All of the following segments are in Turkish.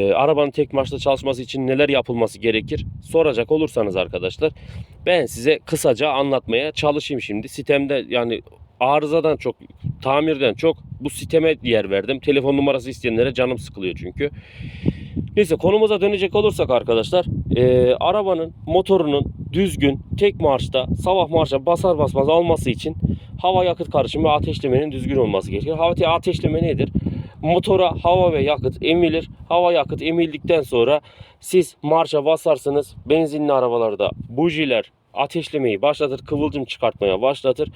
arabanın tek marşta çalışması için neler yapılması gerekir soracak olursanız arkadaşlar ben size kısaca anlatmaya çalışayım şimdi. Sitemde yani arızadan çok, tamirden çok bu siteme yer verdim. Telefon numarası isteyenlere canım sıkılıyor çünkü. Neyse konumuza dönecek olursak arkadaşlar eee, arabanın motorunun düzgün tek marşta sabah marşa basar basmaz alması için hava yakıt karışımı ve ateşlemenin düzgün olması gerekir. Hava ateşleme nedir? Motora hava ve yakıt emilir. Hava yakıt emildikten sonra siz marşa basarsınız. Benzinli arabalarda bujiler ateşlemeyi başlatır, kıvılcım çıkartmaya başlatır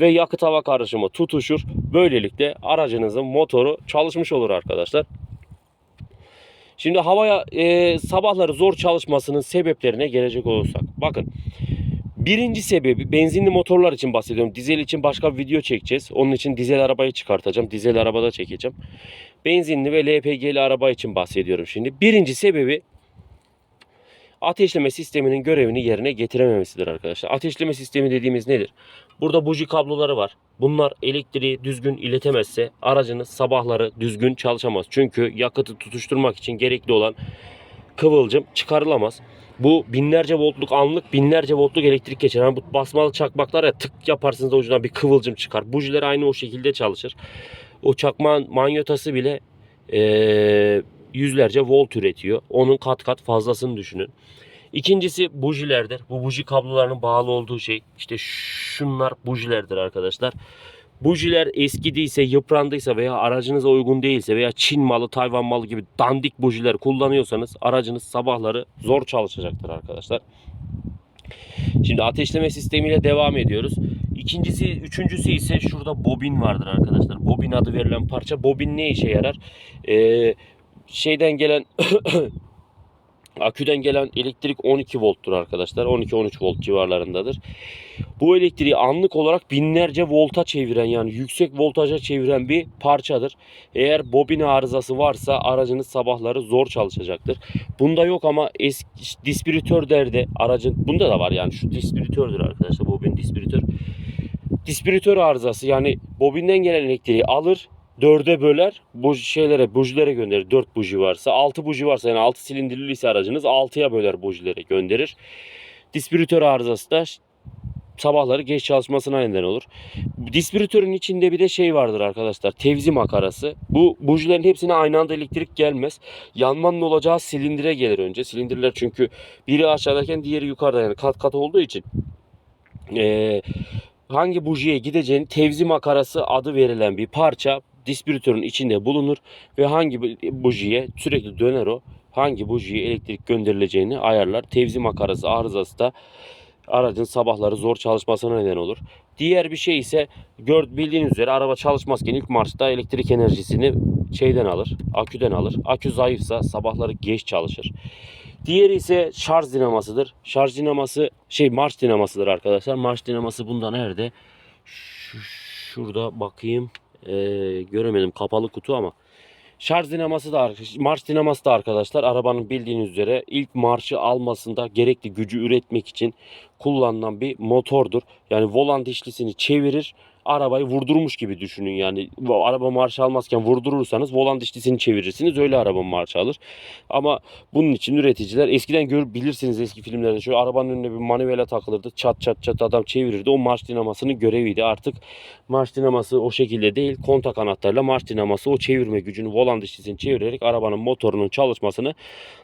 ve yakıt hava karışımı tutuşur. Böylelikle aracınızın motoru çalışmış olur arkadaşlar. Şimdi havaya e, sabahları zor çalışmasının sebeplerine gelecek olursak. Bakın birinci sebebi benzinli motorlar için bahsediyorum. Dizel için başka bir video çekeceğiz. Onun için dizel arabayı çıkartacağım. Dizel arabada çekeceğim. Benzinli ve LPG'li araba için bahsediyorum şimdi. Birinci sebebi ateşleme sisteminin görevini yerine getirememesidir arkadaşlar. Ateşleme sistemi dediğimiz nedir? Burada buji kabloları var. Bunlar elektriği düzgün iletemezse aracınız sabahları düzgün çalışamaz. Çünkü yakıtı tutuşturmak için gerekli olan kıvılcım çıkarılamaz. Bu binlerce voltluk anlık binlerce voltluk elektrik geçer. Yani bu basmalı çakmaklar ya tık yaparsınız da ucundan bir kıvılcım çıkar. Bujiler aynı o şekilde çalışır. O çakmağın manyetası bile eee, yüzlerce volt üretiyor. Onun kat kat fazlasını düşünün. İkincisi bujilerdir. Bu buji kablolarının bağlı olduğu şey işte şunlar bujilerdir arkadaşlar. Bujiler eskidiyse, yıprandıysa veya aracınıza uygun değilse veya Çin malı, Tayvan malı gibi dandik bujiler kullanıyorsanız aracınız sabahları zor çalışacaktır arkadaşlar. Şimdi ateşleme sistemiyle devam ediyoruz. İkincisi, üçüncüsü ise şurada bobin vardır arkadaşlar. Bobin adı verilen parça. Bobin ne işe yarar? Ee, şeyden gelen aküden gelen elektrik 12 volttur arkadaşlar. 12-13 volt civarlarındadır. Bu elektriği anlık olarak binlerce volta çeviren yani yüksek voltaja çeviren bir parçadır. Eğer bobin arızası varsa aracınız sabahları zor çalışacaktır. Bunda yok ama eski dispiritör derde aracın bunda da var yani şu dispiritördür arkadaşlar bobin dispiritör. Dispiritör arızası yani bobinden gelen elektriği alır dörde böler bu şeylere bujilere gönderir. 4 buji varsa 6 buji varsa yani 6 silindirli ise aracınız 6'ya böler bujilere gönderir. Dispiritör arızası da sabahları geç çalışmasına neden olur. Dispiritörün içinde bir de şey vardır arkadaşlar. Tevzi makarası. Bu bujilerin hepsine aynı anda elektrik gelmez. Yanmanın olacağı silindire gelir önce. Silindirler çünkü biri aşağıdayken diğeri yukarıda yani kat kat olduğu için. Ee, hangi bujiye gideceğini tevzi makarası adı verilen bir parça dispiritörün içinde bulunur ve hangi bujiye sürekli döner o hangi bujiye elektrik gönderileceğini ayarlar. Tevzi makarası arızası da aracın sabahları zor çalışmasına neden olur. Diğer bir şey ise gör, bildiğiniz üzere araba çalışmazken ilk marşta elektrik enerjisini şeyden alır, aküden alır. Akü zayıfsa sabahları geç çalışır. Diğeri ise şarj dinamasıdır. Şarj dinaması şey marş dinamasıdır arkadaşlar. Marş dinaması bunda nerede? Şu, şurada bakayım. Ee, göremedim kapalı kutu ama. Şarj dinaması da marş dinaması da arkadaşlar arabanın bildiğiniz üzere ilk marşı almasında gerekli gücü üretmek için kullanılan bir motordur. Yani volan dişlisini çevirir arabayı vurdurmuş gibi düşünün yani araba marş almazken vurdurursanız volan dişlisini çevirirsiniz öyle araba marş alır. Ama bunun için üreticiler eskiden gör bilirsiniz eski filmlerde şöyle arabanın önüne bir manivela takılırdı çat çat çat adam çevirirdi o marş dinamasının göreviydi artık marş dinaması o şekilde değil kontak anahtarıyla marş dinaması o çevirme gücünü volan dişlisini çevirerek arabanın motorunun çalışmasını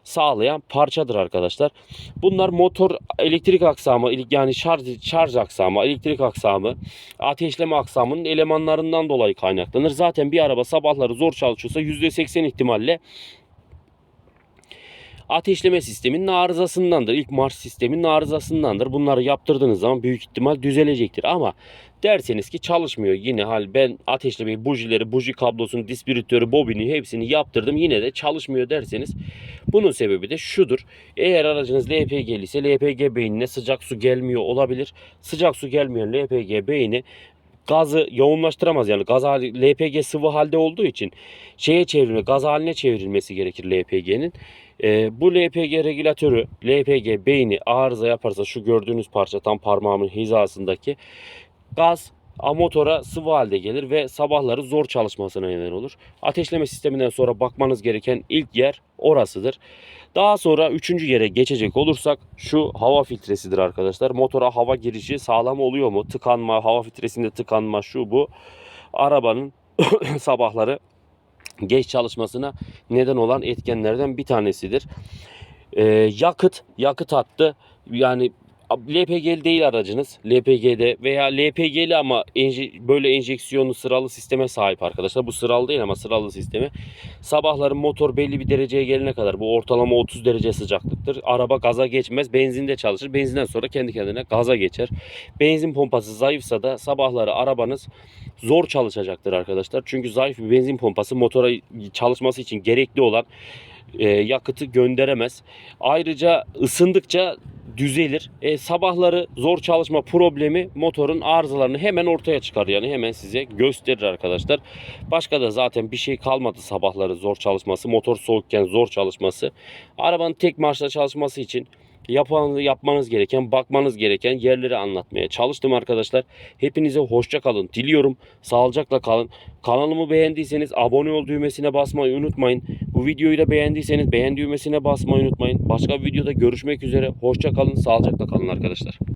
sağlayan parçadır arkadaşlar. Bunlar motor elektrik aksamı yani şarj şarj aksamı elektrik aksamı ateşleme aksamının elemanlarından dolayı kaynaklanır. Zaten bir araba sabahları zor çalışıyorsa %80 ihtimalle ateşleme sisteminin arızasındandır. İlk marş sisteminin arızasındandır. Bunları yaptırdığınız zaman büyük ihtimal düzelecektir. Ama derseniz ki çalışmıyor yine hal ben ateşlemeyi bujileri, buji kablosunu, dispiritörü, bobini hepsini yaptırdım yine de çalışmıyor derseniz bunun sebebi de şudur. Eğer aracınız LPG'li ise LPG beynine sıcak su gelmiyor olabilir. Sıcak su gelmeyen LPG beyni gazı yoğunlaştıramaz yani gaz hali LPG sıvı halde olduğu için şeye çevrilme gaz haline çevrilmesi gerekir LPG'nin. Ee, bu LPG regülatörü LPG beyni arıza yaparsa şu gördüğünüz parça tam parmağımın hizasındaki gaz motora sıvı halde gelir ve sabahları zor çalışmasına neden olur. Ateşleme sisteminden sonra bakmanız gereken ilk yer orasıdır. Daha sonra üçüncü yere geçecek olursak şu hava filtresidir arkadaşlar. Motora hava girişi sağlam oluyor mu? Tıkanma, hava filtresinde tıkanma şu bu. Arabanın sabahları geç çalışmasına neden olan etkenlerden bir tanesidir. Ee, yakıt, yakıt hattı yani LPG'li değil aracınız. LPG'de veya LPG'li ama enje- böyle enjeksiyonlu sıralı sisteme sahip arkadaşlar. Bu sıralı değil ama sıralı sistemi. Sabahları motor belli bir dereceye gelene kadar bu ortalama 30 derece sıcaklıktır. Araba gaza geçmez. Benzinde çalışır. Benzinden sonra kendi kendine gaza geçer. Benzin pompası zayıfsa da sabahları arabanız zor çalışacaktır arkadaşlar. Çünkü zayıf bir benzin pompası motora çalışması için gerekli olan e, yakıtı gönderemez. Ayrıca ısındıkça düzelir. E, sabahları zor çalışma problemi motorun arızalarını hemen ortaya çıkar yani hemen size gösterir arkadaşlar. Başka da zaten bir şey kalmadı sabahları zor çalışması, motor soğukken zor çalışması. Arabanın tek marşla çalışması için yapan, yapmanız gereken, bakmanız gereken yerleri anlatmaya çalıştım arkadaşlar. Hepinize hoşça kalın diliyorum. Sağlıcakla kalın. Kanalımı beğendiyseniz abone ol düğmesine basmayı unutmayın. Bu videoyu da beğendiyseniz beğen düğmesine basmayı unutmayın. Başka bir videoda görüşmek üzere. Hoşça kalın, sağlıcakla kalın arkadaşlar.